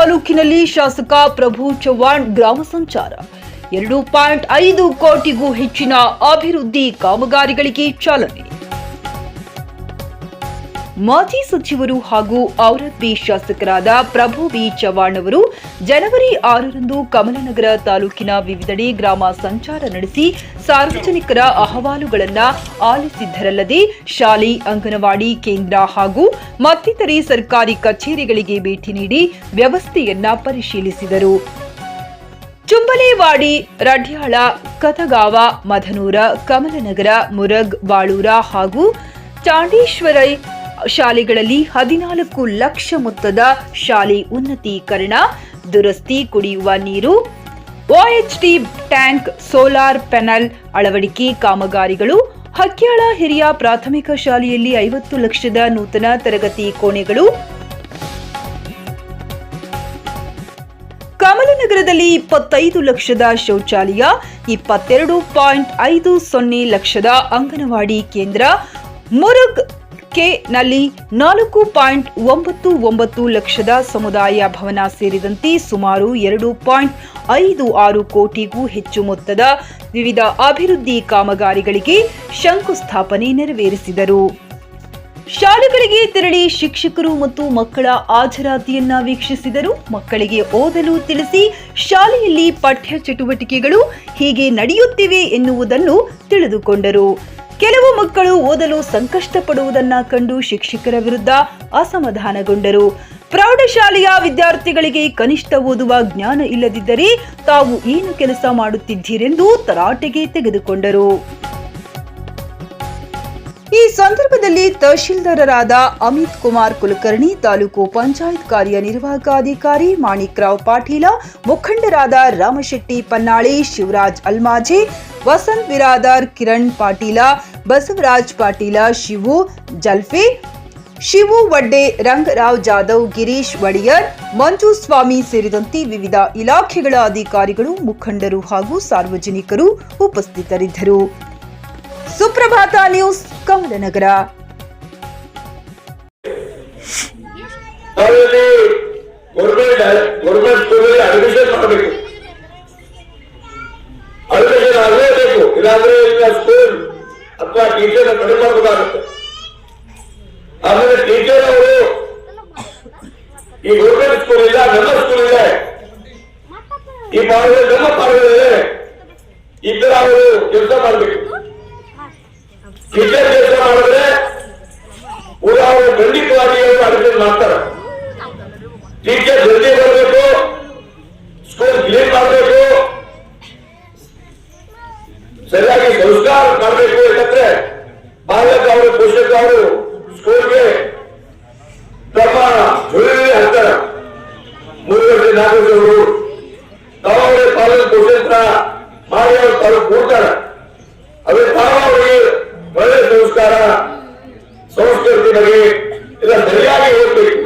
ತಾಲೂಕಿನಲ್ಲಿ ಶಾಸಕ ಪ್ರಭು ಚವ್ಹಾಣ್ ಗ್ರಾಮ ಸಂಚಾರ. ಎರಡು ಪಾಯಿಂಟ್ ಐದು ಕೋಟಿಗೂ ಹೆಚ್ಚಿನ ಅಭಿವೃದ್ಧಿ ಕಾಮಗಾರಿಗಳಿಗೆ ಚಾಲನೆ. ಮಾಜಿ ಸಚಿವರು ಹಾಗೂ ಔರಬ್ಬಿ ಶಾಸಕರಾದ ಪ್ರಭು ಬಿ ಚವ್ಹಾಣ್ ಅವರು ಜನವರಿ ಆರರಂದು ಕಮಲನಗರ ತಾಲೂಕಿನ ವಿವಿಧೆಡೆ ಗ್ರಾಮ ಸಂಚಾರ ನಡೆಸಿ ಸಾರ್ವಜನಿಕರ ಅಹವಾಲುಗಳನ್ನು ಆಲಿಸಿದ್ದರಲ್ಲದೆ ಶಾಲೆ, ಅಂಗನವಾಡಿ ಕೇಂದ್ರ ಹಾಗೂ ಮತ್ತಿತರೆ ಸರ್ಕಾರಿ ಕಚೇರಿಗಳಿಗೆ ಭೇಟಿ ನೀಡಿ ವ್ಯವಸ್ಥೆಯನ್ನ ಪರಿಶೀಲಿಸಿದರು. ಚುಂಬಲೇವಾಡಿ, ರಡ್ಯಾಳ, ಕಥಗಾವ, ಮಧನೂರ, ಕಮಲನಗರ, ಮುರಗ್, ಬಾಳೂರ ಹಾಗೂ ಚಾಂಡೀಶ್ವರೈ ಶಾಲೆಗಳಲ್ಲಿ ಹದಿನಾಲ್ಕು ಲಕ್ಷ ಮೊತ್ತದ ಶಾಲೆ ಉನ್ನತೀಕರಣ ದುರಸ್ತಿ ಕುಡಿಯುವ ನೀರು ಒಎಚ್ಟಿ ಟ್ಯಾಂಕ್, ಸೋಲಾರ್ ಪ್ಯಾನಲ್ ಅಳವಡಿಕೆ ಕಾಮಗಾರಿಗಳು, ಹಕ್ಯಾಳ ಹಿರಿಯ ಪ್ರಾಥಮಿಕ ಶಾಲೆಯಲ್ಲಿ ಐವತ್ತು ಲಕ್ಷದ ನೂತನ ತರಗತಿ ಕೋಣೆಗಳು. ಕಮಲನಗರದಲ್ಲಿ ಇಪ್ಪತ್ತೈದು ಲಕ್ಷದ ಶೌಚಾಲಯ, ಇಪ್ಪತ್ತೆರಡು ಪಾಯಿಂಟ್ ಐದು ಸೊನ್ನೆ ಲಕ್ಷದ ಅಂಗನವಾಡಿ ಕೇಂದ್ರ ಮುರುಗ್ ಕೆ ನಲ್ಲಿ ನಾಲ್ಕು ಪಾಯಿಂಟ್ ಒಂಬತ್ತು ಒಂಬತ್ತು ಲಕ್ಷದ ಸಮುದಾಯ ಭವನ ಸೇರಿದಂತೆ ಸುಮಾರು ಎರಡು ಪಾಯಿಂಟ್ ಐದು ಆರು ಕೋಟಿಗೂ ಹೆಚ್ಚು ಮೊತ್ತದ ವಿವಿಧ ಅಭಿವೃದ್ಧಿ ಕಾಮಗಾರಿಗಳಿಗೆ ಶಂಕುಸ್ಥಾಪನೆ ನೆರವೇರಿಸಿದರು. ಶಾಲೆಗಳಿಗೆ ತೆರಳಿ ಶಿಕ್ಷಕರು ಮತ್ತು ಮಕ್ಕಳ ಹಾಜರಾತಿಯನ್ನ ವೀಕ್ಷಿಸಿದರು. ಮಕ್ಕಳಿಗೆ ಓದಲು ತಿಳಿಸಿ ಶಾಲೆಯಲ್ಲಿ ಪಠ್ಯ ಚಟುವಟಿಕೆಗಳು ಹೀಗೆ ನಡೆಯುತ್ತಿವೆ ಎನ್ನುವುದನ್ನು ತಿಳಿದುಕೊಂಡರು. ಕೆಲವು ಮಕ್ಕಳು ಓದಲು ಸಂಕಷ್ಟ ಪಡುವುದನ್ನ ಕಂಡು ಶಿಕ್ಷಕರ ವಿರುದ್ಧ ಅಸಮಾಧಾನಗೊಂಡರು. ಪ್ರೌಢಶಾಲೆಯ ವಿದ್ಯಾರ್ಥಿಗಳಿಗೆ ಕನಿಷ್ಠ ಓದುವ ಜ್ಞಾನ ಇಲ್ಲದಿದ್ದರೆ ತಾವು ಏನು ಕೆಲಸ ಮಾಡುತ್ತಿದ್ದೀರೆಂದು ತರಾಟೆಗೆ ತೆಗೆದುಕೊಂಡರು. ಈ ಸಂದರ್ಭದಲ್ಲಿ ತಹಶೀಲ್ದಾರರಾದ ಅಮಿತ್ ಕುಮಾರ್ ಕುಲಕರ್ಣಿ, ತಾಲೂಕು ಪಂಚಾಯತ್ ಕಾರ್ಯನಿರ್ವಾಹಕ ಅಧಿಕಾರಿ ಮಾಣಿಕ್ರಾವ್ ಪಾಟೀಲ, ಮುಖಂಡರಾದ ರಾಮಶೆಟ್ಟಿ ಪನ್ನಾಳಿ, ಶಿವರಾಜ್ ಅಲ್ಮಾಜೆ, ವಸಂತ್ ಬಿರಾದಾರ್ ಕಿರಣ್ ಪಾಟೀಲ ಬಸವರಾಜ್ ಪಾಟೀಲ, ಶಿವು ಜಲ್ಫೆ, ಶಿವು ವಡ್ಡೆ, ರಂಗರಾವ್ ಜಾಧವ್, ಗಿರೀಶ್ ಒಡೆಯರ್, ಮಂಜು ಸ್ವಾಮಿ ಸೇರಿದಂತೆ ವಿವಿಧ ಇಲಾಖೆಗಳ ಅಧಿಕಾರಿಗಳು, ಮುಖಂಡರು ಹಾಗೂ ಸಾರ್ವಜನಿಕರು ಉಪಸ್ಥಿತರಿದ್ದರು. ಸುಪ್ರಭಾತ ನ್ಯೂಸ್ ಕಮಲನಗರ ಸ್ಕೂಲ್ ಅಥವಾ ಟೀಚರ್ ಕಡಿಮೆ ಆಮೇಲೆ ಟೀಚರ್ ಅವರು ಈ ಗೌರ್ಮೆಂಟ್ ಸ್ಕೂಲ್ ಇಲ್ಲ ನನ್ನ ಸ್ಕೂಲ್ ಇದೆ. ಈ ಭಾಗದಲ್ಲಿ ನಮ್ಮ ಭಾಗದಲ್ಲಿ ಇತರ ಅವರು ಕೆಲಸ ಮಾಡಬೇಕು. ಟೀಚರ್ ಕೆಲಸ ಮಾಡಿದ್ರೆ ಊರ ಅವರು ಖಂಡಿತವಾಗಿ ಅವರು ಅಡುಗೆ ಮಾಡ್ತಾರೆ. ಟೀಚರ್ ಜಲ್ದಿ ಬರಬೇಕು ಸ್ಕೂಲ್ ಕ್ಲೀನ್ ಮಾಡಬೇಕು. ಸರಿಯಾಗಿ ಸಂಸ್ಕಾರ ಮಾಡಬೇಕು. ಯಾಕಂದ್ರೆ ಬಾಲಕ ಅವರು ಪೋಷಕ ಅವರು ಸ್ಕೂಲ್ಗೆ ತಮ್ಮ ಜೊತೆಯಲ್ಲಿ ಹಾಕ್ತಾರೆ ಮೂರು ಗಂಟೆ ನಾಲ್ಕು ವರ್ಷಗಳು ತಾವೇ ಪಾಲನೆ ಪೋಷಕ ಮಾಡಿ ಅವರು ತಾವು ಕೂಡ್ತಾರೆ ಅದೇ ತಾವು ಅವರಿಗೆ ಒಳ್ಳೆ ಸಂಸ್ಕಾರ, ಸಂಸ್ಕೃತಿ ಬಗ್ಗೆ ಇಲ್ಲ ಸರಿಯಾಗಿ ಹೋಗ್ಬೇಕು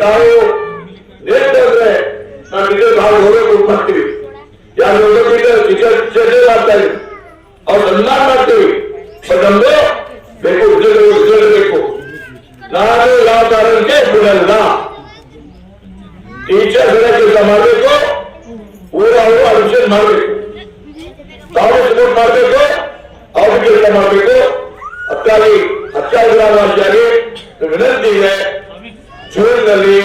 ತಾವು ನೇರ್ತಂದ್ರೆ ನಾವು ಟೀಚರ್ ನಾವು ಹೋಗಬೇಕು ಮಾಡ್ತೀವಿ ಯಾರು ಹೋಗೋದ್ರಿಂದ ಟೀಚರ್ ಮಾಡ್ತಾ ಕಾರಣಕ್ಕೆ ಬಿಡಲ್ಲ ಟೀಚರ್ ಸರಿಯಾಗಿ ಕೆಲಸ ಮಾಡಬೇಕು ಊರ ಅವರು ಅಡ್ಮಿಷನ್ ಮಾಡಬೇಕು ತಾವು ಸಪೋರ್ಟ್ ಮಾಡಬೇಕು ಅವ್ರು ಕೆಲಸ ಮಾಡಬೇಕು ಅದಕ್ಕಾಗಿ ಹತ್ತಾರು ಗ್ರಾಮವಾಸಿಯಾಗಿ ವಿನಂತಿ ಇದೆ ಜೂನ್ನಲ್ಲಿ